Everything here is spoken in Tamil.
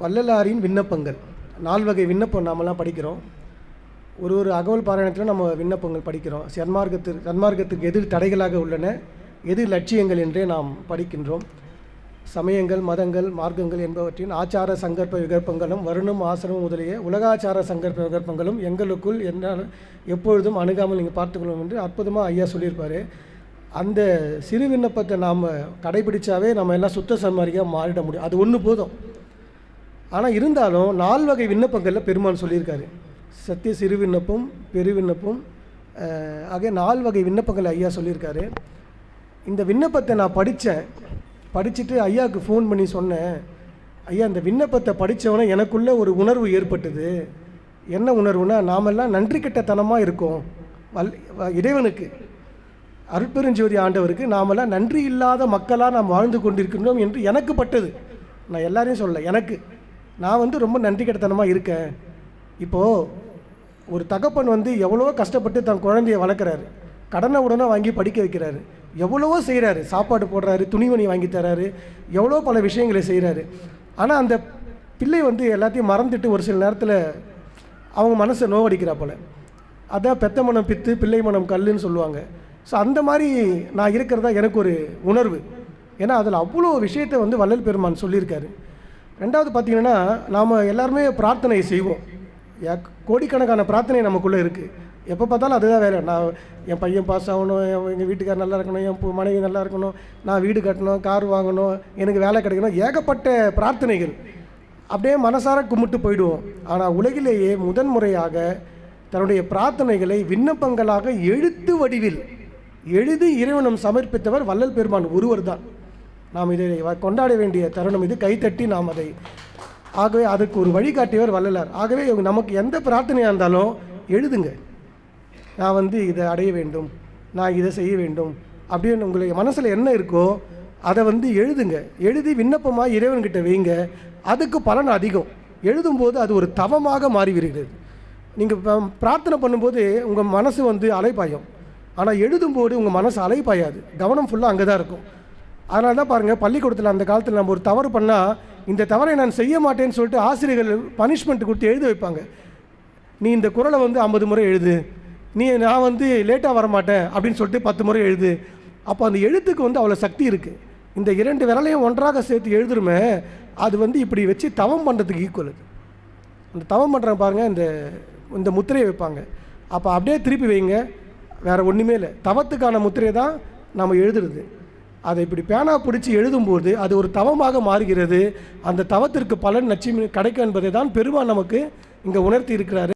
வள்ளலாரின் விண்ணப்பங்கள். நால்வகை விண்ணப்பம் நாமெல்லாம் படிக்கிறோம். ஒரு ஒரு அகவல் பாராயணத்தில் நம்ம விண்ணப்பங்கள் படிக்கிறோம். சன்மார்க்கத்திற்கு சன்மார்க்கத்துக்கு எது தடைகளாக உள்ளன. எது லட்சியங்கள் என்றே நாம் படிக்கின்றோம். சமயங்கள் மதங்கள் மார்க்கங்கள் என்பவற்றின் ஆச்சார சங்கற்ப விகற்பங்களும் வருணம் ஆசனம் முதலிய உலகாச்சார சங்கற்ப விகற்பங்களும் எங்களுக்குள் என்ன எப்பொழுதும் அணுகாமல் நீங்கள் பார்த்துக்கணும் என்று அற்புதமாக ஐயா சொல்லியிருப்பார். அந்த சிறு விண்ணப்பத்தை நாம் கடைபிடிச்சாவே நம்ம எல்லாம் சுத்த சன்மார்க்கியாக மாறிட முடியும். அது ஒன்று போதும். ஆனால் இருந்தாலும் நால் வகை விண்ணப்பங்களில் பெருமான் சொல்லியிருக்காரு. சத்திய சிறு விண்ணப்பம் பெரு விண்ணப்பம் ஆகிய நால் வகை விண்ணப்பங்கள் ஐயா சொல்லியிருக்காரு. இந்த விண்ணப்பத்தை நான் படித்தேன். படிச்சுட்டு ஐயாவுக்கு ஃபோன் பண்ணி சொன்னேன். ஐயா இந்த விண்ணப்பத்தை படித்தவொடனே எனக்குள்ளே ஒரு உணர்வு ஏற்பட்டது. என்ன உணர்வுனா நாமெல்லாம் நன்றி கெட்டத்தனமாக இருக்கோம். வல் வ- இறைவனுக்கு. அருட்பெருஞ்சோதி ஆண்டவருக்கு நாமெல்லாம் நன்றி இல்லாத மக்களாக நாம் வாழ்ந்து கொண்டிருக்கின்றோம் என்று எனக்கு பட்டது. நான் எல்லாரையும் சொல்ல எனக்கு. நான் வந்து ரொம்ப நன்றி கட்டத்தனமாக இருக்கேன். இப்போது ஒரு தகப்பன் வந்து எவ்வளவோ கஷ்டப்பட்டு தன் குழந்தைய வளர்க்குறாரு. கடனை உடனே வாங்கி படிக்க வைக்கிறாரு. எவ்வளவோ செய்கிறாரு சாப்பாடு போடுறாரு துணிமணி வாங்கி தராரு. எவ்வளோ பல விஷயங்களை செய்கிறாரு ஆனால் அந்த பிள்ளை வந்து எல்லாத்தையும் மறந்துட்டு ஒரு சில நேரத்தில் அவங்க மனசை நோவடிக்கிறா போல். அதான் பெத்த மனம் பித்து பிள்ளை மனம் கல்லுன்னு சொல்லுவாங்க. ஸோ அந்த மாதிரி நான் இருக்கிறதா எனக்கு ஒரு உணர்வு. ஏன்னா அதில் அவ்வளோ விஷயத்தை வந்து வள்ளல் பெருமான் சொல்லியிருக்காரு. ரெண்டாவது பார்த்திங்கன்னா நாம் எல்லாருமே பிரார்த்தனை செய்வோம். ஏக்- கோடிக்கணக்கான பிரார்த்தனை நமக்குள்ளே இருக்குது எப்போ பார்த்தாலும் அதுதான் வேலை. நான் என் பையன் பாஸ் ஆகணும் என் எங்கள் வீட்டுக்கார் நல்லா இருக்கணும் என் பு- மனைவி நல்லா இருக்கணும் நான் வீடு கட்டணும் கார் வாங்கணும் எனக்கு வேலை கிடைக்கணும் ஏகப்பட்ட பிரார்த்தனைகள். அப்படியே மனசார கும்பிட்டு போயிடுவோம். ஆனால் உலகிலேயே முதன்முறையாக தன்னுடைய பிரார்த்தனைகளை விண்ணப்பங்களாக எழுத்து வடிவில் எழுதி இறைவனம் சமர்ப்பித்தவர் வள்ளல் பெருமான் ஒருவர் தான் நாம் இதை கொண்டாட வேண்டிய தருணம் இது. கைத்தட்டி நாம் அதை. ஆகவே அதுக்கு ஒரு வழிகாட்டியவர் வள்ளலார். ஆகவே இவங்க நமக்கு எந்த பிரார்த்தனையாக இருந்தாலும் எழுதுங்க. நான் வந்து இதை அடைய வேண்டும். நான் இதை செய்ய வேண்டும். அப்படின்னு உங்களுக்கு மனசில் என்ன இருக்கோ அதை வந்து எழுதுங்க. எழுதி விண்ணப்பமாக இறைவன்கிட்ட வைங்க. அதுக்கு பலன் அதிகம். எழுதும்போது அது ஒரு தவமாக மாறிவிடுகிறது. நீங்கள் பிரார்த்தனை பண்ணும்போது உங்கள் மனசு வந்து அலைப்பாயும் ஆனால் எழுதும்போது உங்கள் மனசு அலைப்பாயாது கவனம் ஃபுல்லாக அங்கே தான் இருக்கும். அதனால தான் பாருங்கள் பள்ளிக்கூடத்தில் அந்த காலத்தில் நம்ம ஒரு தவறு பண்ணால் இந்த தவறை நான் செய்ய மாட்டேன்னு சொல்லிட்டு ஆசிரியர்கள் பனிஷ்மெண்ட் கொடுத்து எழுத வைப்பாங்க. நீ இந்த குரலை வந்து ஐம்பது முறை எழுது. நீ நான் வந்து லேட்டாக வரமாட்டேன் அப்படின்னு சொல்லிட்டு பத்து முறை எழுது. அப்போ அந்த எழுத்துக்கு வந்து அவ்வளோ சக்தி இருக்குது இந்த இரண்டு விரலையும் ஒன்றாக சேர்த்து எழுதுருமே அது வந்து இப்படி வச்சு தவம் பண்ணுறதுக்கு ஈக்குவல் அது. அந்த தவம் பண்ணுறாங்க பாருங்கள் இந்த இந்த முத்திரையை வைப்பாங்க. அப்போ அப்படியே திருப்பி வைங்க. வேறு ஒன்றுமே இல்லை. தவத்துக்கான முத்திரையை தான் நம்ம எழுதுறது. அதை இப்படி பேனா பிடிச்சி எழுதும்போது அது ஒரு தவமாக மாறுகிறது. அந்த தவத்திற்கு பலன் நச்சு கிடைக்கும் என்பதை தான் பெருமான் நமக்கு இங்கே உணர்த்தி இருக்கிறாரு.